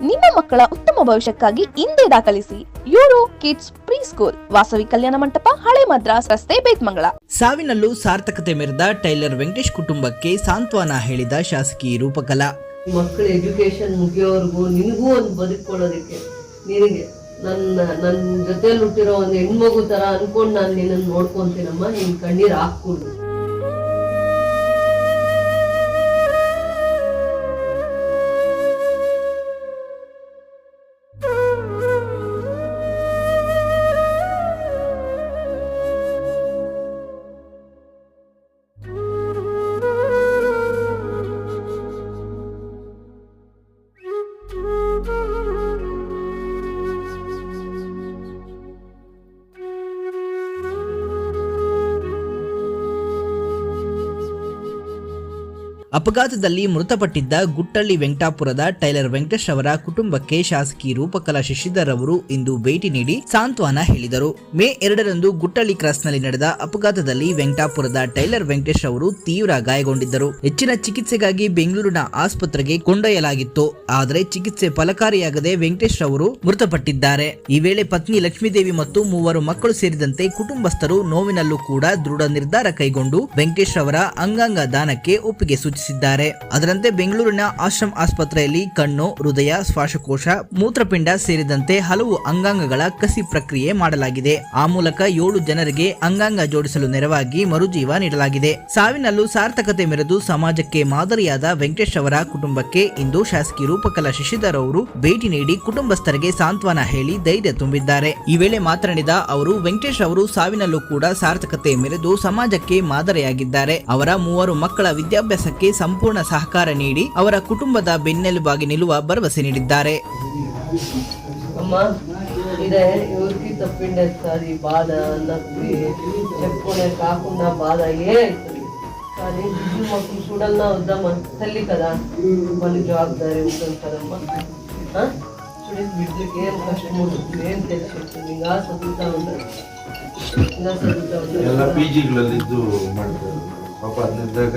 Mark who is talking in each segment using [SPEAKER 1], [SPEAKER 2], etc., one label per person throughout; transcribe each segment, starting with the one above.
[SPEAKER 1] ನಿಮ್ಮ ಮಕ್ಕಳ ಉತ್ತಮ ಭವಿಷ್ಯಕ್ಕಾಗಿ ಹಿಂದೆ ದಾಖಲಿಸಿ euro kids pre school Vasavi Kalyana Mantapa ಹಳೆ ಮದ್ರಾಸ್ ರಸ್ತೆ ಬೇತ್ಮಂಗಳ.
[SPEAKER 2] ಸಾವಿನಲ್ಲೂ ಸಾರ್ಥಕತೆ ಮೆರೆದ ಟೈಲರ್ ವೆಂಕಟೇಶ್ ಕುಟುಂಬಕ್ಕೆ ಸಾಂತ್ವನ ಹೇಳಿದ ಶಾಸಕಿ ರೂಪಕಲಾ.
[SPEAKER 3] ಮಕ್ಕಳ ಎಜುಕೇಶನ್ ಮುಗಿಯೋವರೆಗೂ ನಿನಗೂ ಒಂದು ಬದುಕೊಳ್ಳೋದಕ್ಕೆ ನಿನಗೆ ನನ್ನ ನನ್ನ ಜೊತೆಲಿ ಹುಟ್ಟಿರೋ ಒಂದು ಹೆಣ್ಮಗು ತರ ಅನ್ಕೊಂಡು ನಾನು ನಿನ್ನನ್ನು ನೋಡ್ಕೊಂತೀನಮ್ಮ ನಿನ್ ಕಣ್ಣೀರ್ ಹಾಕ್ಕೊಡು
[SPEAKER 2] ಅಪಘಾತದಲ್ಲಿ ಮೃತಪಟ್ಟಿದ್ದ ಗುಟ್ಟಳ್ಳಿ ವೆಂಕಟಾಪುರದ ಟೈಲರ್ ವೆಂಕಟೇಶ್ ಅವರ ಕುಟುಂಬಕ್ಕೆ ಶಾಸಕಿ ರೂಪಕಲಾ ಶಶಿಧರ್ ಅವರು ಇಂದು ಭೇಟಿ ನೀಡಿ ಸಾಂತ್ವನ ಹೇಳಿದರು. ಮೇ ಎರಡರಂದು ಗುಟ್ಟಳ್ಳಿ ಕ್ರಾಸ್ನಲ್ಲಿ ನಡೆದ ಅಪಘಾತದಲ್ಲಿ ವೆಂಕಟಾಪುರದ ಟೈಲರ್ ವೆಂಕಟೇಶ್ ಅವರು ತೀವ್ರ ಗಾಯಗೊಂಡಿದ್ದರು. ಹೆಚ್ಚಿನ ಚಿಕಿತ್ಸೆಗಾಗಿ ಬೆಂಗಳೂರಿನ ಆಸ್ಪತ್ರೆಗೆ ಕೊಂಡೊಯ್ಯಲಾಗಿತ್ತು. ಆದರೆ ಚಿಕಿತ್ಸೆ ಫಲಕಾರಿಯಾಗದೆ ವೆಂಕಟೇಶ್ ಅವರು ಮೃತಪಟ್ಟಿದ್ದಾರೆ. ಈ ವೇಳೆ ಪತ್ನಿ ಲಕ್ಷ್ಮೀದೇವಿ ಮತ್ತು ಮೂವರು ಮಕ್ಕಳು ಸೇರಿದಂತೆ ಕುಟುಂಬಸ್ಥರು ನೋವಿನಲ್ಲೂ ಕೂಡ ದೃಢ ನಿರ್ಧಾರ ಕೈಗೊಂಡು ವೆಂಕಟೇಶ್ ಅವರ ಅಂಗಾಂಗ ದಾನಕ್ಕೆ ಒಪ್ಪಿಗೆ ಸೂಚಿಸಿದ್ದಾರೆ ಅದರಂತೆ ಬೆಂಗಳೂರಿನ ಆಶ್ರಮ್ ಆಸ್ಪತ್ರೆಯಲ್ಲಿ ಕಣ್ಣು, ಹೃದಯ, ಶ್ವಾಸಕೋಶ, ಮೂತ್ರಪಿಂಡ ಸೇರಿದಂತೆ ಹಲವು ಅಂಗಾಂಗಗಳ ಕಸಿ ಪ್ರಕ್ರಿಯೆ ಮಾಡಲಾಗಿದೆ. ಆ ಮೂಲಕ ಏಳು ಜನರಿಗೆ ಅಂಗಾಂಗ ಜೋಡಿಸಲು ನೆರವಾಗಿ ಮರುಜೀವ ನೀಡಲಾಗಿದೆ. ಸಾವಿನಲ್ಲೂ ಸಾರ್ಥಕತೆ ಮೆರೆದು ಸಮಾಜಕ್ಕೆ ಮಾದರಿಯಾದ ವೆಂಕಟೇಶ್ ಅವರ ಕುಟುಂಬಕ್ಕೆ ಇಂದು ಶಾಸಕಿ ರೂಪಕಲಾ ಶಶಿಧರ್ ಅವರು ಭೇಟಿ ನೀಡಿ ಕುಟುಂಬಸ್ಥರಿಗೆ ಸಾಂತ್ವನ ಹೇಳಿ ಧೈರ್ಯ ತುಂಬಿದ್ದಾರೆ. ಈ ವೇಳೆ ಮಾತನಾಡಿದ ಅವರು, ವೆಂಕಟೇಶ್ ಅವರು ಸಾವಿನಲ್ಲೂ ಕೂಡ ಸಾರ್ಥಕತೆ ಮೆರೆದು ಸಮಾಜಕ್ಕೆ ಮಾದರಿಯಾಗಿದ್ದಾರೆ. ಅವರ ಮೂವರು ಮಕ್ಕಳ ವಿದ್ಯಾಭ್ಯಾಸಕ್ಕೆ ಈ ಸಂಪೂರ್ಣ ಸಹಕಾರ ನೀಡಿ ಅವರ ಕುಟುಂಬದ ಬೆನ್ನೆಲುಬಾಗಿ
[SPEAKER 3] ನಿಲ್ಲುವ ಭರವಸೆ ನೀಡಿದ್ದಾರೆ.
[SPEAKER 4] ಎಲ್ಲ ಪಿ ಜಿಗಳಲ್ಲಿ ಇದ್ದು ಮಾಡ್ತಾರೆ. ಪಾಪ ಅದ್ನಿದ್ದಾಗ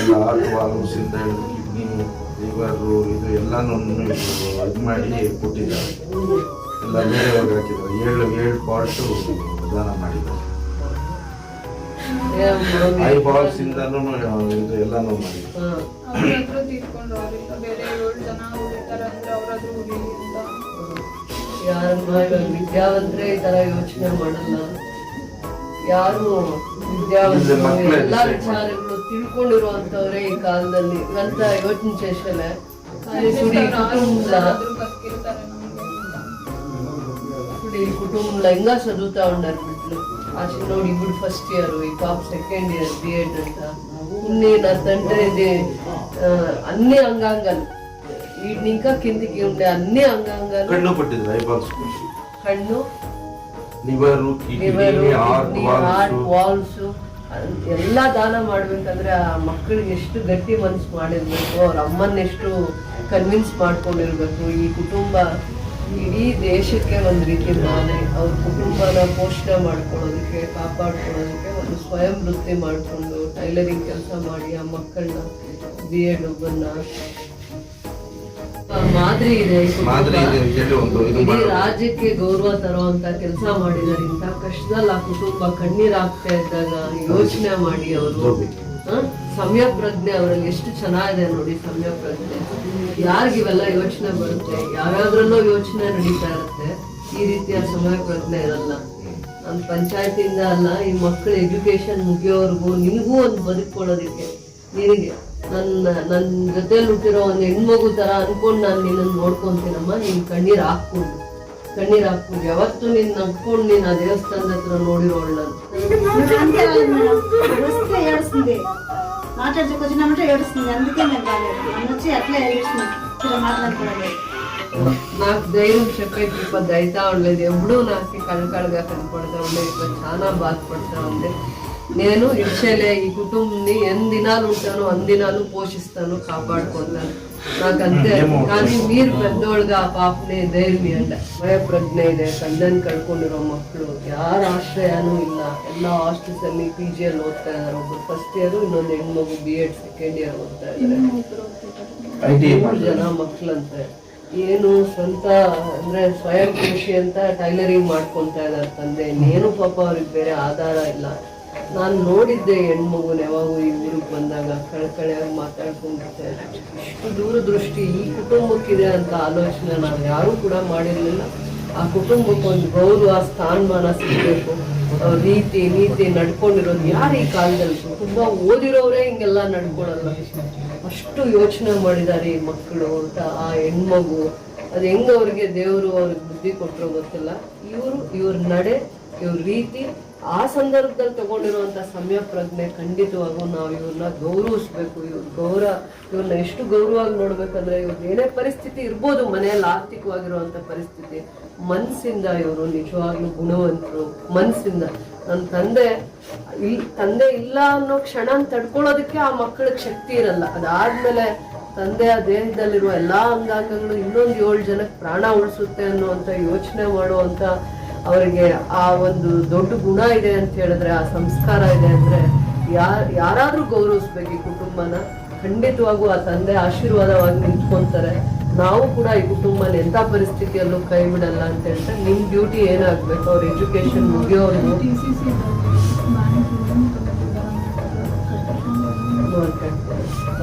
[SPEAKER 4] ಎಲ್ಲ ವಾಲ್ವ್ಸ್ ಇಂದ ಹಿಡಿದು ಕಿಡ್ನಿ ಲಿವರು ಇದು ಎಲ್ಲಾನು ಇದು ಮಾಡಿ ಕೊಟ್ಟಿದ್ದಾರೆ. ಎಲ್ಲ ಬೇರೆ ಹಾಕಿದ್ದಾರೆ. ಏಳು ಏಳು ಪಾರ್ಟು ದಾನ ಮಾಡಿದ್ದಾರೆ. ಐ ಬಾಲ್ಸ್ ಇಂದನೂ ಇದು ಎಲ್ಲನೂ
[SPEAKER 3] ಮಾಡಿ ಯಾರು ವಿದ್ಯಾವಂತರೇ ಈ ತರ ಯೋಚನೆ ಮಾಡಲ್ಲ. ಯಾರು ವಿದ್ಯಾವಂತರು ಎಲ್ಲಾ
[SPEAKER 4] decide
[SPEAKER 3] ವಿಚಾರಗಳು ತಿಳ್ಕೊಂಡಿರುವಂತವ್ರೆ ಈ ಕಾಲದಲ್ಲಿ ಅಂತ ಯೋಚನೆ చేసలే కానీ చూడు ఈ కుటుంబంలో
[SPEAKER 5] ಆದ್ರೂ ಬದುಕಿರ್ತಾರೆ ನಮ್ಗೆ ಅಂತ
[SPEAKER 3] ఇప్పుడు ఈ కుటుంబంలో ఇంకా చదువుతా ఉన్నారు బిడ్డలు ఆ చిన్నోడు ఇప్పుడు ఫస్ట్ ఇయర్ ఈ పాప సెకండ్ ఇయర్ బిఎడ్ అంట ఇన్ని నా తండ్రి ఇది ఆ, అన్ని అంగాంగాలు వీటిని ఇంకా కిందికి ఉండే అన్ని అంగాంగాలు
[SPEAKER 4] ಕಣ್ಣು ಕೊಟ್ಟಿದ್ರು ಐ ಬಾಲ್ಸ್
[SPEAKER 3] కన్ను
[SPEAKER 4] liver
[SPEAKER 3] liver
[SPEAKER 4] kidney heart
[SPEAKER 3] heart
[SPEAKER 4] valves
[SPEAKER 3] valves ಎಲ್ಲ ದಾನ ಮಾಡ್ಬೇಕಂದ್ರೆ ಆ ಮಕ್ಕಳಿಗೆ ಎಷ್ಟು ಗಟ್ಟಿ ಮನ್ಸು ಮಾಡಿರ್ಬೇಕು, ಅವ್ರ ಅಮ್ಮನ್ನ ಎಷ್ಟು ಕನ್ವಿನ್ಸ್ ಮಾಡ್ಕೊಂಡಿರ್ಬೇಕು. ಈ ಕುಟುಂಬ, ಇಡೀ ದೇಶಕ್ಕೆ ಒಂದು ರೀತಿ ಮಾದರಿ ಅವ್ರ ಕುಟುಂಬನ ಪೋಷಣೆ ಮಾಡ್ಕೊಳ್ಳೋದಕ್ಕೆ, ಕಾಪಾಡ್ಕೊಳ್ಳೋದಕ್ಕೆ ಒಂದು ಸ್ವಯಂ ವೃತ್ತಿ ಮಾಡಿಕೊಂಡು ಟೈಲರಿಂಗ್ ಕೆಲಸ ಮಾಡಿ ಆ ಮಕ್ಕಳನ್ನ ಬಿ ಎಡ್ ಒಬ್ಬನ್ನ ಮಾದರಿ ಇದೆ ಈ
[SPEAKER 4] ಮಾದರಿ ಇದೆ ಅಂತೇಳಿ ಒಂದು ಇದು
[SPEAKER 3] ಇಡೀ ರಾಜ್ಯಕ್ಕೆ ಗೌರವ ತರುವಂತ ಕೆಲಸ ಮಾಡಿದ್ದಾರೆ ಇಂತ ಕಷ್ಟದಲ್ಲಿ ಆ ಕುಟುಂಬ ಕಣ್ಣೀರ್ ಆಗ್ತಾ ಇದ್ದಾಗ ಯೋಚನೆ ಮಾಡಿ ಅವರು. ಸಮಯ ಪ್ರಜ್ಞೆ ಅವರಲ್ಲಿ ಎಷ್ಟು ಚೆನ್ನಾಗಿದೆ ನೋಡಿ ಸಮಯ ಪ್ರಜ್ಞೆ. ಯಾರಿಗಿವೆಲ್ಲ ಯೋಚನೆ ಬರುತ್ತೆ? ಯಾವ್ಯಾವ್ರಲ್ಲೂ ಯೋಚನೆ ನಡೀತಾ ಇರುತ್ತೆ. ಈ ರೀತಿಯ ಸಮಯ ಪ್ರಜ್ಞೆ ಇರಲ್ಲ. ನಮ್ಮ ಪಂಚಾಯತಿಯಿಂದ ಅಲ್ಲ ಈ ಮಕ್ಕಳ ಎಜುಕೇಶನ್ ಮುಗಿಯೋವರೆಗೂ ನಿಮಗೂ ಒಂದು ಬದುಕೊಳ್ಳೋದಕ್ಕೆ ನಿನಗೆ. ನನ್ನ ನನ್ನ ಜೊತೆಲಿ ಹುಟ್ಟಿರೋ ಒಂದು ಹೆಣ್ಮಗು ಥರ ಅನ್ಕೊಂಡು ನಾನು ನಿನ್ನನ್ನು ನೋಡ್ಕೊಂತೀನಮ್ಮ ನೀನು ಕಣ್ಣೀರು ಹಾಕ್ಕೊಂಡು ಕಣ್ಣೀರು ಹಾಕ್ಕೊಂಡು ಯಾವತ್ತೂ ನಿನ್ನ ನಗ್ಕೊಂಡು ನೀನು ಆ ದೇವಸ್ಥಾನದ ಹತ್ರ ನೋಡಿರೋಳು ನಾನು
[SPEAKER 6] అంతే మేడం వస్తే ఏడుస్తుంది మాట్లాడితే కొంచెం అంటే ఏడుస్తుంది అందుకే మేము రాలేదు నన్ను వచ్చి అట్లా ఏడుస్తుంది ఇలా మాట్లాడుకోవడం
[SPEAKER 3] నాకు ధైర్యం చెప్పేది ఇప్పుడు దయతా ఉండలేదు ఎప్పుడూ నాకు కళకళగా కనపడతా ఉండేది ఇప్పుడు చాలా బాధపడతా ఉంది నేను ఇచ్చేలే ఈ కుటుంబాన్ని ఎన్ని దినాలు ఉంటానో అన్ని దినాలు పోషిస్తాను కాపాడుకుంటాను నాకు అంతే కానీ మీరు పెద్దోళ్ళుగా ఆ పాపని ಧೈರ್ಯ ಅಂಡ ಭಯಪ್ರಜ್ಞೆ ಇದೆ ತಂದೆನ ಕಳ್ಕೊಂಡಿರೋ ಮಕ್ಕಳು ಯಾರ ಆಶ್ರಯನೂ ಇಲ್ಲ ಎಲ್ಲ ಹಾಸ್ಟೆಲ್ಸ್ ಅಲ್ಲಿ ಪಿ ಜಿ ಅಲ್ಲಿ ಓದ್ತಾ ಇದಾರೆ ಒಬ್ರು ಫಸ್ಟ್ ಇಯರ್ ಇನ್ನೊಂದು ಹೆಣ್ಮಗು ಬಿ ಎಡ್ ಸೆಕೆಂಡ್ ಇಯರ್ ಓದ್ತಾ ಇದ್ದಾರೆ
[SPEAKER 4] ಐ ಟಿ
[SPEAKER 3] ಮೂರು ಜನ ಮಕ್ಳಂತೆ ಏನು ಸ್ವಂತ ಅಂದ್ರೆ ಸ್ವಯಂ ಕೃಷಿ ಅಂತ ಟೈಲರಿಂಗ್ ಮಾಡ್ಕೊಂತ ಇದಾರೆ ತಂದೆ ಇನ್ನೇನು ಪಾಪ ಅವ್ರಿಗೆ ಬೇರೆ ಆಧಾರ ಇಲ್ಲ ನಾನು ನೋಡಿದ್ದೆ ಹೆಣ್ಮಗುನ ಯಾವಾಗ ಈ ಊರಿಗೆ ಬಂದಾಗ ಕಳ್ಕಳೆಯಾಗಿ ಮಾತಾಡ್ಕೊಂಡಿದ್ದೆ ಇಷ್ಟು ದೂರದೃಷ್ಟಿ ಈ ಕುಟುಂಬಕ್ಕಿದೆ ಅಂತ ಆಲೋಚನೆ ನಾನು ಯಾರೂ ಕೂಡ ಮಾಡಿರಲಿಲ್ಲ. ಆ ಕುಟುಂಬಕ್ಕೆ ಒಂದು ಗೌರವ, ಸ್ಥಾನಮಾನ ಸಿಗಬೇಕು. ರೀತಿ, ನೀತಿ ನಡ್ಕೊಂಡಿರೋದು ಯಾರು ಈ ಕಾಲದಲ್ಲಿ? ತುಂಬ ಓದಿರೋರೇ ಹಿಂಗೆಲ್ಲ ನಡ್ಕೊಳಲ್ಲ ಅಷ್ಟು ಯೋಚನೆ ಮಾಡಿದ್ದಾರೆ ಈ ಮಕ್ಕಳು ಅಂತ ಆ ಹೆಣ್ಮಗು. ಅದು ಹೆಂಗ್ ಅವ್ರಿಗೆ ದೇವರು ಅವ್ರಿಗೆ ಬುದ್ಧಿ ಕೊಟ್ಟರು ಗೊತ್ತಿಲ್ಲ. ಇವರು ಇವ್ರ ನಡೆ ಇವ್ರ ರೀತಿ ಆ ಸಂದರ್ಭದಲ್ಲಿ ತಗೊಂಡಿರುವಂತ ಸಮಯ ಪ್ರಜ್ಞೆ ಖಂಡಿತವಾಗೂ ನಾವು ಇವ್ರನ್ನ ಗೌರವಿಸ್ಬೇಕು. ಇವ್ರ ಗೌರವ ಇವ್ರನ್ನ ಎಷ್ಟು ಗೌರವವಾಗಿ ನೋಡ್ಬೇಕಂದ್ರೆ ಇವ್ರದ್ದು ಏನೇ ಪರಿಸ್ಥಿತಿ ಇರ್ಬೋದು, ಮನೆಯಲ್ಲಿ ಆರ್ಥಿಕವಾಗಿರುವಂತ ಪರಿಸ್ಥಿತಿ, ಮನ್ಸಿಂದ ಇವರು ನಿಜವಾಗ್ಲೂ ಗುಣವಂತರು, ಮನ್ಸಿಂದ. ನನ್ನ ತಂದೆ ಇಲ್, ತಂದೆ ಇಲ್ಲ ಅನ್ನೋ ಕ್ಷಣ ತಡ್ಕೊಳ್ಳೋದಕ್ಕೆ ಆ ಮಕ್ಕಳಿಗೆ ಶಕ್ತಿ ಇರಲ್ಲ. ಅದಾದ್ಮೇಲೆ ಆ ದೇಹದಲ್ಲಿರುವ ಎಲ್ಲಾ ಅಂಗಾಂಗಗಳು ಇನ್ನೊಂದು ಏಳು ಜನಕ್ಕೆ ಪ್ರಾಣ ಉಳಿಸುತ್ತೆ ಅನ್ನುವಂಥ ಯೋಚನೆ ಮಾಡುವಂತ ಅವರಿಗೆ ಆ ಒಂದು ದೊಡ್ಡ ಗುಣ ಇದೆ ಅಂತ ಹೇಳಿದ್ರೆ ಆ ಸಂಸ್ಕಾರ ಇದೆ ಅಂದ್ರೆ ಯಾರು ಯಾರಾದ್ರೂ ಗೌರವಿಸ್ಬೇಕು ಈ ಕುಟುಂಬನ. ಖಂಡಿತವಾಗೂ ಆ ತಂದೆ ಆಶೀರ್ವಾದವಾಗಿ ನಿಂತ್ಕೊಂತಾರೆ. ನಾವು ಕೂಡ ಈ ಕುಟುಂಬನ ಎಂಥ ಪರಿಸ್ಥಿತಿಯಲ್ಲೂ ಕೈ ಬಿಡಲ್ಲ ಅಂತ ಹೇಳಿದ್ರೆ ನಿಮ್ ಡ್ಯೂಟಿ ಏನಾಗ್ಬೇಕು? ಅವ್ರ ಎಜುಕೇಶನ್ ನೋಡ್ಕೊಳ್ತಾರೆ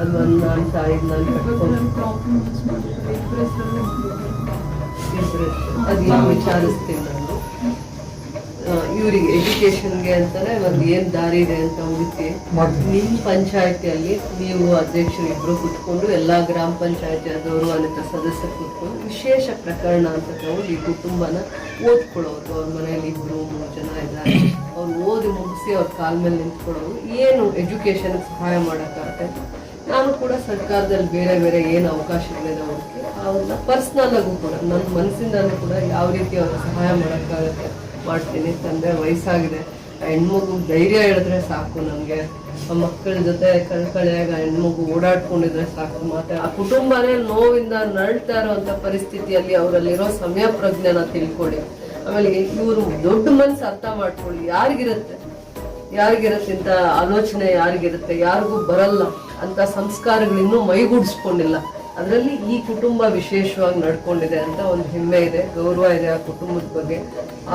[SPEAKER 3] ಅದು ಒಂದು ಅದು ಏನು ವಿಚಾರಿಸ್ತೀನಿ ನಾನು? ಇವರಿಗೆ ಎಜುಕೇಶನ್ಗೆ ಅಂತಾನೆ ಒಂದು ಏನ್ ದಾರಿ ಇದೆ ಅಂತ ಹುಡುಕಿ ನಿಮ್ಮ ಪಂಚಾಯತಿಯಲ್ಲಿ ನೀವು ಅಧ್ಯಕ್ಷರು ಇಬ್ರು ಕುತ್ಕೊಂಡು ಎಲ್ಲಾ ಗ್ರಾಮ ಪಂಚಾಯತಿ ಗೌರವಾನ್ವಿತ ಸದಸ್ಯರು ಕುತ್ಕೊಂಡು ವಿಶೇಷ ಪ್ರಕರಣ ಅಂತ ತಗೊಂಡು ಈ ಕುಟುಂಬನ ಓದ್ಕೊಳ್ಳೋದು. ಅವ್ರ ಮನೆಯಲ್ಲಿ ಇಬ್ರು ಮೂರು ಜನ ಇದ್ದಾರೆ. ಅವ್ರು ಓದಿ ಮುಗಿಸಿ ಅವ್ರ ಕಾಲ ಮೇಲೆ ನಿಂತ್ಕೊಳ್ಳೋದು. ಏನು ಎಜುಕೇಷನ್ಗೆ ಸಹಾಯ ಮಾಡೋಕ್ಕಾಗತ್ತೆ ನಾನು ಕೂಡ ಸರ್ಕಾರದಲ್ಲಿ ಬೇರೆ ಬೇರೆ ಏನು ಅವಕಾಶಗಳಿದೆ ಅವ್ರಿಗೆ ಅವ್ರನ್ನ ಪರ್ಸ್ನಲ್ ಆಗೂ ಕೂಡ ನನ್ನ ಮನಸ್ಸಿಂದಲೂ ಕೂಡ ಯಾವ ರೀತಿ ಅವ್ರಿಗೆ ಸಹಾಯ ಮಾಡೋಕ್ಕಾಗತ್ತೆ ಮಾಡ್ತೀನಿ, ತಂದೆ ವಯಸ್ಸಾಗಿದೆ. ಹೆಣ್ಮಗು ಧೈರ್ಯ ಹೇಳಿದ್ರೆ ಸಾಕು ನನಗೆ ಆ ಮಕ್ಕಳ ಜೊತೆ ಕಳ್ಕಳಿಯಾಗ ಹೆಣ್ಮಗು ಓಡಾಡ್ಕೊಂಡಿದ್ರೆ ಸಾಕು. ಮತ್ತೆ ಆ ಕುಟುಂಬನೇ ನೋವಿಂದ ನರಳ್ತಾ ಇರುವಂತ ಪರಿಸ್ಥಿತಿಯಲ್ಲಿ ಅವರಲ್ಲಿರೋ ಸಮಯ ಪ್ರಜ್ಞೆನ ತಿಳ್ಕೊಳ್ಳಿ. ಆಮೇಲೆ ಇವರು ದೊಡ್ಡ ಮನ್ಸು ಅರ್ಥ ಮಾಡ್ಕೊಳ್ಳಿ. ಯಾರಿಗಿರುತ್ತೆ? ಯಾರಿಗಿರುತ್ತೆ ಇಂಥ ಆಲೋಚನೆ? ಯಾರಿಗಿರುತ್ತೆ? ಯಾರಿಗೂ ಬರಲ್ಲ. ಅಂತ ಸಂಸ್ಕಾರಗಳಿನ್ನೂ ಮೈಗೂಡಿಸ್ಕೊಂಡಿಲ್ಲ. ಅದರಲ್ಲಿ ಈ ಕುಟುಂಬ ವಿಶೇಷವಾಗಿ ನಡ್ಕೊಂಡಿದೆ ಅಂತ ಒಂದು ಹೆಮ್ಮೆ ಇದೆ, ಗೌರವ ಇದೆ ಆ ಕುಟುಂಬದ ಬಗ್ಗೆ.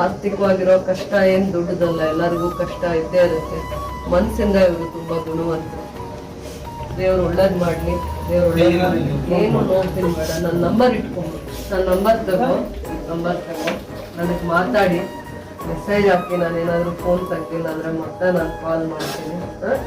[SPEAKER 3] ಆರ್ಥಿಕವಾಗಿರೋ ಕಷ್ಟ ಏನು ದೊಡ್ಡದಲ್ಲ, ಎಲ್ಲರಿಗೂ ಕಷ್ಟ ಇದ್ದೇ ಇರುತ್ತೆ. ಮನಸ್ಸಿಂದ ಇವರು ತುಂಬ ಗುಣವಂತ ದೇವ್ರು ಒಳ್ಳೇದು ಮಾಡಲಿ, ದೇವ್ರು ಒಳ್ಳೇದು ಏನು ನೋಡ್ತೀನಿ ಬೇಡ. ನನ್ನ ನಂಬರ್ ಇಟ್ಕೊಂಡು ನನ್ನ ನಂಬರ್ ತಗೋ ನಂಬರ್ ತಗೋ. ನನಗೆ ಮಾತಾಡಿ ಮೆಸೇಜ್ ಹಾಕಿ ನಾನು ಏನಾದರೂ ಫೋನ್ ತಗ್ತೀನಿ ಅಂದರೆ ಮತ್ತೆ ನಾನು ಕಾಲ್ ಮಾಡ್ತೀನಿ. ಹಾಂ?